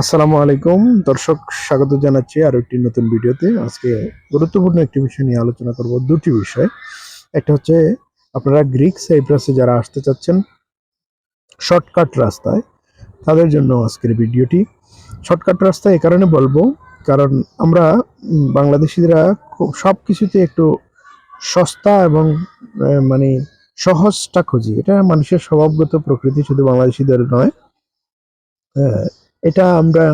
আসসালামু আলাইকুম। দর্শক স্বাগত জানাচ্ছি আরও একটি নতুন ভিডিওতে। আজকে গুরুত্বপূর্ণ একটি বিষয় নিয়ে আলোচনা করব। দুটি বিষয়। একটা হচ্ছে আপনারা গ্রিক সাইপ্রাসে যারা আসতে চাচ্ছেন শর্টকাট রাস্তায় তাদের জন্য আজকের ভিডিওটি। শর্টকাট রাস্তা এ কারণে বলব কারণ আমরা বাংলাদেশিরা খুব সব কিছুতে একটু সস্তা এবং মানে সহজটা খুঁজি। এটা মানুষের স্বভাবগত প্রকৃতি শুধু বাংলাদেশিদের নয়। আহ, এটা আমরা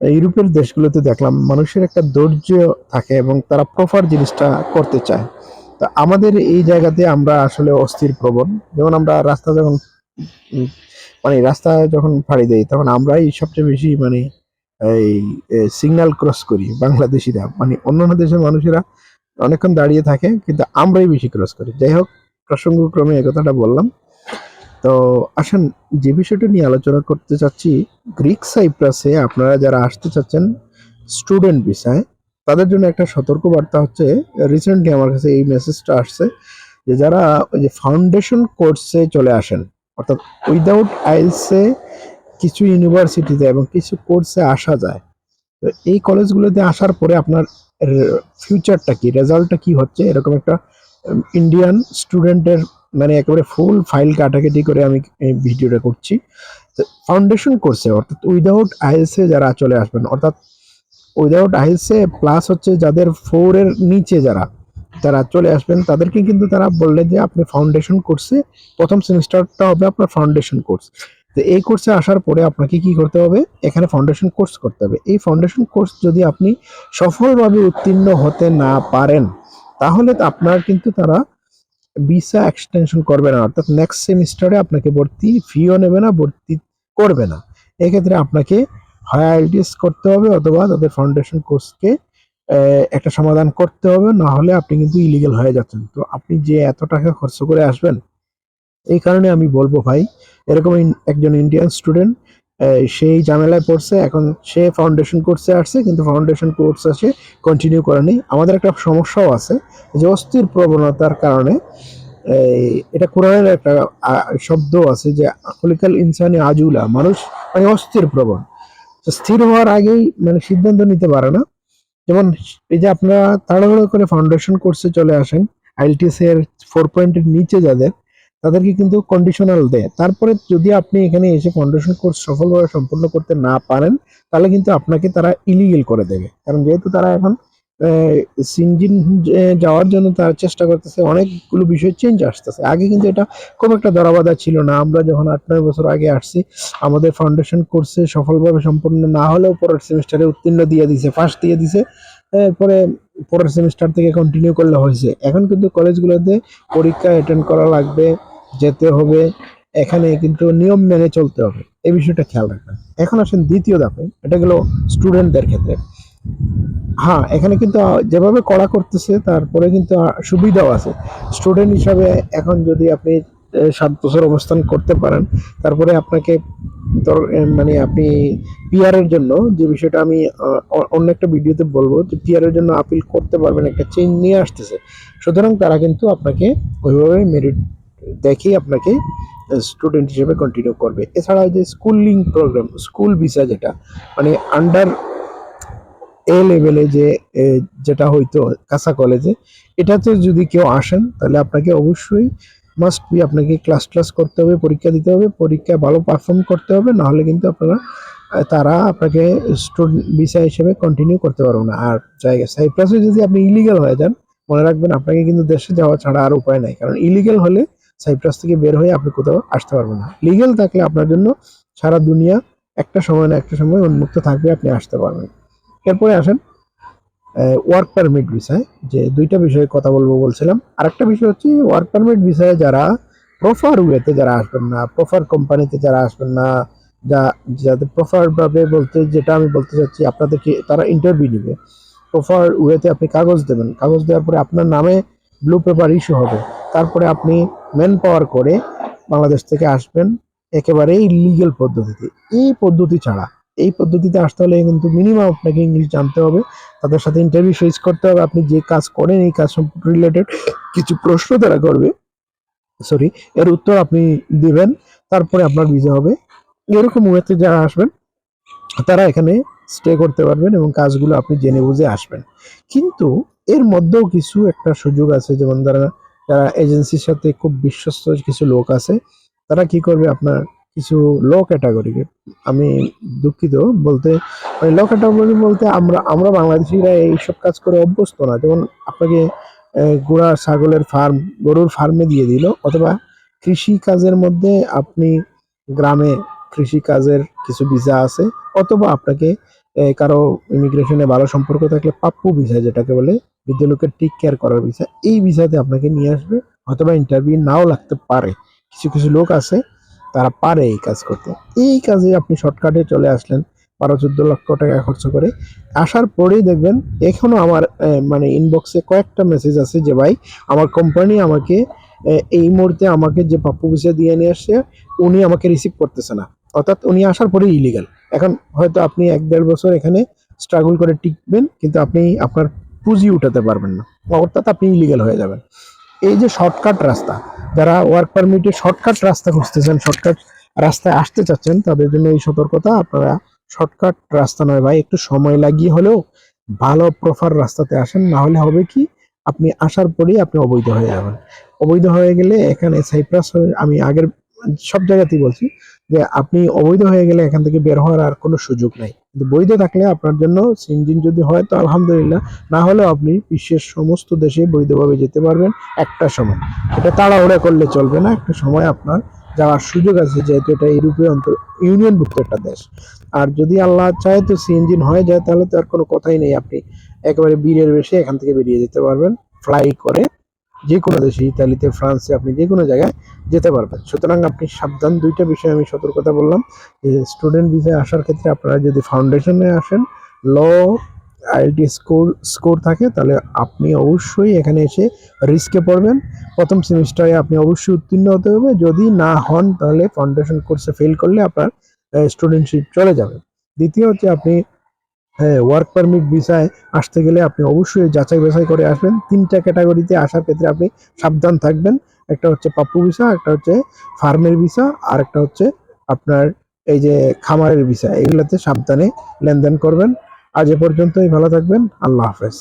ইউরোপের দেশগুলোতে দেখলাম, মানুষের একটা ধৈর্য থাকে এবং তারা প্রপার জিনিসটা করতে চায়। তো আমাদের এই জায়গাতে আমরা আসলে অস্থির প্রবণ। যেমন আমরা রাস্তা যখন মানে রাস্তা যখন ফাড়ি দেই, তখন আমরাই সবচেয়ে বেশি মানে এই সিগন্যাল ক্রস করি বাংলাদেশিরা। মানে অন্যান্য দেশের মানুষেরা অনেকক্ষণ দাঁড়িয়ে থাকে, কিন্তু আমরাই বেশি ক্রস করি। যাই হোক, প্রসঙ্গক্রমে কথাটা বললাম। তো আসেন, যে বিষয়টা নিয়ে আলোচনা করতে চাচ্ছি, গ্রিক সাইপ্রাসে আপনারা যারা আসতে চাচ্ছেন স্টুডেন্ট ভিসায়, তাদের জন্য একটা সতর্ক বার্তা হচ্ছে রিসেন্টলি আমার কাছে এই মেসেজটা আসছে যে যারা ওই যে ফাউন্ডেশন কোর্সে চলে আসেন, অর্থাৎ উইদাউট আইলসে কিছু ইউনিভার্সিটিতে এবং কিছু কোর্সে আসা যায়, তো এই কলেজগুলোতে আসার পরে আপনার ফিউচারটা কি রেজাল্টটা কি হচ্ছে? এরকম একটা ইন্ডিয়ান স্টুডেন্টের মানে একেবারে ফুল ফাইল কাটাকাটি করে আমি এই ভিডিওটা করছি। ফাউন্ডেশন কোর্সে অর্থাৎ উইদাউট আইএলসে যারা চলে আসবেন, অর্থাৎ উইদাউট আইএলসে প্লাস হচ্ছে যাদের ফোর এর নিচে যারা তারা চলে আসবেন, তাদেরকে কিন্তু তারা বললেন যে আপনি ফাউন্ডেশন কোর্সে প্রথম সেমিস্টারটা হবে আপনার ফাউন্ডেশন কোর্স তো এই কোর্সে আসার পরে আপনাকে কি করতে হবে? এখানে ফাউন্ডেশন কোর্স করতে হবে। এই ফাউন্ডেশন কোর্স যদি আপনি সফলভাবে উত্তীর্ণ হতে না পারেন, তাহলে আপনার কিন্তু তারা ভিসা এক্সটেনশন করবে না, অর্থাৎ নেক্সট সেমিস্টারে আপনাকে ভর্তি ফিও নেবে না, ভর্তি করবে না। এক্ষেত্রে আপনাকে হয় আইএলটিএস করতে হবে অথবা তাদের ফাউন্ডেশন কোর্সকে একটা সমাধান করতে হবে, না হলে আপনি কিন্তু ইলিগেল হয়ে যাচ্ছেন। তো আপনি যে এত টাকা খরচ করে আসবেন, এই কারণে আমি বলব ভাই, এরকম একজন ইন্ডিয়ান স্টুডেন্ট সেই ঝামেলায় পড়ছে, এখন সে ফাউন্ডেশন কোর্সে আসছে, কিন্তু ফাউন্ডেশন কোর্স সে কন্টিনিউ করেনি। আমাদের একটা সমস্যাও আছে, যে অস্থির প্রবণতার কারণে এটা কোরআনের একটা শব্দ আছে যে, খলিকাল ইনসানি আজুলা, মানুষ মানে অস্থির প্রবণ। স্থির হওয়ার আগেই মানে সিদ্ধান্ত নিতে পারে না। যেমন এই যে আপনারা তাড়াহুড়ো করে ফাউন্ডেশন কোর্সে চলে আসেন আইএলটিএস এর ফোর পয়েন্টের নিচে যাদের তাদেরকে কিন্তু কন্ডিশনাল দেয়। তারপরে যদি আপনি এখানে এসে ফাউন্ডেশন কোর্স সফলভাবে সম্পূর্ণ করতে না পারেন, তাহলে কিন্তু আপনাকে তারা ইলিগেল করে দেবে। কারণ যেহেতু তারা এখন সিনজিন যাওয়ার জন্য তারা চেষ্টা করতেছে, অনেকগুলো বিষয় চেঞ্জ আসতেছে। আগে কিন্তু এটা খুব একটা দরাবাধা ছিল না। আমরা যখন আট নয় বছর আগে আসছি, আমাদের ফাউন্ডেশন কোর্সে সফলভাবে সম্পূর্ণ না হলেও পরের সেমিস্টারে উত্তীর্ণ দিয়ে দিছে ফার্স্ট দিয়ে দিছে। এরপরে পরের সেমিস্টার থেকে কন্টিনিউ করলে হয়েছে। এখন কিন্তু কলেজগুলোতে পরীক্ষা অ্যাটেন্ড করা লাগবে। যেতে হবে। এখানে কিন্তু নিয়ম মেনে চলতে হবে। এই বিষয়টা খেয়াল রাখবেন। এখন আসেন দ্বিতীয় ধাপে। এটা গেল স্টুডেন্টদের ক্ষেত্রে। হ্যাঁ এখানে কিন্তু যেভাবে কড়া করতেছে, তারপরে কিন্তু সুবিধাও আছে। স্টুডেন্ট হিসাবে এখন যদি আপনি সাত বছর অবস্থান করতে পারেন, তারপরে আপনাকে মানে আপনি পিআর এর জন্য, যে বিষয়টা আমি অন্য একটা ভিডিওতে বলব, যে পিআর এর জন্য আপিল করতে পারবেন, একটা চেঞ্জ নিয়ে আসতেছে। সুতরাং তারা কিন্তু আপনাকে ওইভাবে মেরিট দেখেই আপনাকে স্টুডেন্ট হিসেবে কন্টিনিউ করবে। এছাড়া যে স্কুলিং প্রোগ্রাম স্কুল ভিসা যেটা মানে আন্ডার এ লেভেলে যে যেটা হইতো কাঁচা কলেজে এটাতে যদি কেউ আসেন, তাহলে আপনাকে অবশ্যই মাস্ট বি আপনাকে ক্লাস ক্লাস করতে হবে, পরীক্ষা দিতে হবে, পরীক্ষা ভালো পারফর্ম করতে হবে, না হলে কিন্তু আপনারা তারা আপনাকে স্টুডেন্ট ভিসা হিসেবে কন্টিনিউ করতে পারবে না। আর জায়গা সাইপ্রাসে যদি আপনি ইলিগেল হয়ে যান, মনে রাখবেন আপনাকে কিন্তু দেশে যাওয়া ছাড়া আর উপায় নাই। কারণ ইলিগেল হলে সাইপ্রাস থেকে বের হয়ে আপনি কোথাও আসতে পারবেন না। লিগেল থাকলে আপনার জন্য সারা দুনিয়া একটা সময় না একটা সময় উন্মুক্ত থাকবে, আপনি আসতে পারবেন। এরপরে আসেন ওয়ার্ক পারমিট বিষয়, যে দুইটা বিষয়ে কথা বলব বলছিলাম। আরেকটা বিষয় হচ্ছে ওয়ার্ক পারমিট বিষয়ে যারা প্রফার ওয়েতে যারা আসবেন না প্রফার কোম্পানিতে যারা আসবেন না, যা, যাদের প্রফার ভাবে বলতে, যেটা আমি বলতে চাচ্ছি, আপনাদেরকে তারা ইন্টারভিউ নিবে। প্রফার ওয়েতে আপনি কাগজ দেবেন। কাগজ দেওয়ার পরে আপনার নামে ব্লু পেপার ইস্যু হবে। তারপরে আপনি ম্যান পাওয়ার করে বাংলাদেশ থেকে আসবেন একেবারেই লিগেল পদ্ধতিতে। এই পদ্ধতি ছাড়া, এই পদ্ধতিতে আসতে হলে কিন্তু মিনিমাম আপনাকে ইংলিশ জানতে হবে, তাদের সাথে ইন্টারভিউ ফেস করতে হবে, আপনি যে কাজ করেন, এই কাজ সম্পর্কে রিলেটেড কিছু প্রশ্ন তারা করবে। সরি এর উত্তর আপনি দিবেন, তারপরে আপনার ভিসা হবে। এরকম ওয়েতে যারা আসবেন, তারা এখানে স্টে করতে পারবেন এবং কাজগুলো আপনি জেনে বুঝে আসবেন। কিন্তু এর মধ্যেও কিছু একটা সুযোগ আছে, যেমন যারা যারা এজেন্সির সাথে খুব বিশ্বস্ত কিছু লোক আছে, তারা কি করবে আপনার কিছু লো ক্যাটাগরিকে আমি দুঃখিত বলতে মানে লো ক্যাটাগরি বলতে আমরা আমরা বাংলাদেশিরা এইসব কাজ করে অভ্যস্ত না। যেমন আপনাকে ঘোড়া ছাগলের ফার্ম গরুর ফার্মে দিয়ে দিল, অথবা কৃষি কাজের মধ্যে আপনি গ্রামে কৃষি কাজের কিছু ভিসা আছে, অথবা আপনাকে কারও ইমিগ্রেশনে ভালো সম্পর্ক থাকলে পাপ্পু ভিসা যেটাকে বলে বৃদ্ধ লোকের টেক কেয়ার করার ভিসা এই ভিসাতে আপনাকে নিয়ে আসবে। অথবা ইন্টারভিউ নাও লাগতে পারে। কিছু কিছু লোক আছে, তারা পারে এই কাজ করতে। এই কাজে আপনি শর্টকাটে চলে আসলেন, বারো, চোদ্দ লক্ষ টাকা খরচ করে। আসার পরেই দেখবেন, এখনও আমার মানে ইনবক্সে কয়েকটা মেসেজ আছে যে, ভাই, আমার কোম্পানি আমাকে এই মুহূর্তে আমাকে যে পাপ্পু ভিসা দিয়ে নিয়ে আসছে, উনি আমাকে রিসিভ করতেছে না। অর্থাৎ উনি আসার পরেই ইলিগাল এখন হয়তো আপনি এক দেড় বছর এখানে স্ট্রাগল করে টিকবেন, কিন্তু আপনি আপনার পুঁজি উঠাতে পারবেন না। অর্থাৎ আপনি ইলিগাল হয়ে যাবেন। এই যে শর্টকাট রাস্তা, যারা ওয়ার্ক পারমিটে শর্টকাট রাস্তা খুঁজতেছেন শর্টকাট রাস্তায় আসতে চাচ্ছেন, তাদের জন্য এই সতর্কতা, আপনারা শর্টকাট রাস্তা নয় ভাই, একটু সময় লাগিয়ে হলেও ভালো প্রফার রাস্তাতে আসেন, না হলে হবে কি, আপনি আসার পরেই আপনি অবৈধ হয়ে যাবেন। অবৈধ হয়ে গেলে এখানে সাইপ্রাস আমি আগের সব জায়গাতেই বলছি যে আপনি অবৈধ হয়ে গেলে এখান থেকে বের হওয়ার আর কোনো সুযোগ নাই। কিন্তু বৈধ থাকলে আপনার জন্য সিনজিন যদি হয় তো আলহামদুলিল্লাহ, না হলেও আপনি বিশ্বের সমস্ত দেশে বৈধভাবে যেতে পারবেন একটা সময়। এটা তাড়াহুড়া করলে চলবে না, একটা সময় আপনার যাওয়ার সুযোগ আছে, যেহেতু এটা ইউরোপীয় অন্তর ইউনিয়নভুক্ত একটা দেশ। আর যদি আল্লাহ চায় তো সিএনজিন হয়ে যায়, তাহলে তো আর কোনো কথাই নেই। আপনি একেবারে বীরের বেশে এখান থেকে বেরিয়ে যেতে পারবেন ফ্লাই করে যে কোনো দেশে, ইতালিতে, ফ্রান্সে আপনি যে কোনো জায়গায় যেতে পারবেন। সুতরাং আপনি সাবধান, দুইটা বিষয়ে আমি সতর্কতা বললাম। যে স্টুডেন্ট ভিসায় আসার ক্ষেত্রে আপনারা যদি ফাউন্ডেশনে আসেন ল আইএলটি স্কোর স্কোর থাকে, তাহলে আপনি অবশ্যই এখানে এসে রিস্কে পড়বেন। প্রথম সেমিস্টারে আপনি অবশ্যই উত্তীর্ণ হতে হবে। যদি না হন, তাহলে ফাউন্ডেশন কোর্সে ফেল করলে আপনার স্টুডেন্টশিপ চলে যাবে। দ্বিতীয় হচ্ছে আপনি ওয়ার্ক পারমিট ভিসায় আসতে গেলে আপনি অবশ্যই যাচাই বাছাই করে আসবেন। তিনটা ক্যাটাগরিতে আসার ক্ষেত্রে আপনি সাবধান থাকবেন। একটা হচ্ছে পাপ্পু ভিসা একটা হচ্ছে ফার্মের ভিসা আর একটা হচ্ছে আপনার এই যে খামারের ভিসা এগুলোতে সাবধানে লেনদেন করবেন। আজ এ পর্যন্তই, ভালো থাকবেন। আল্লাহ হাফেজ।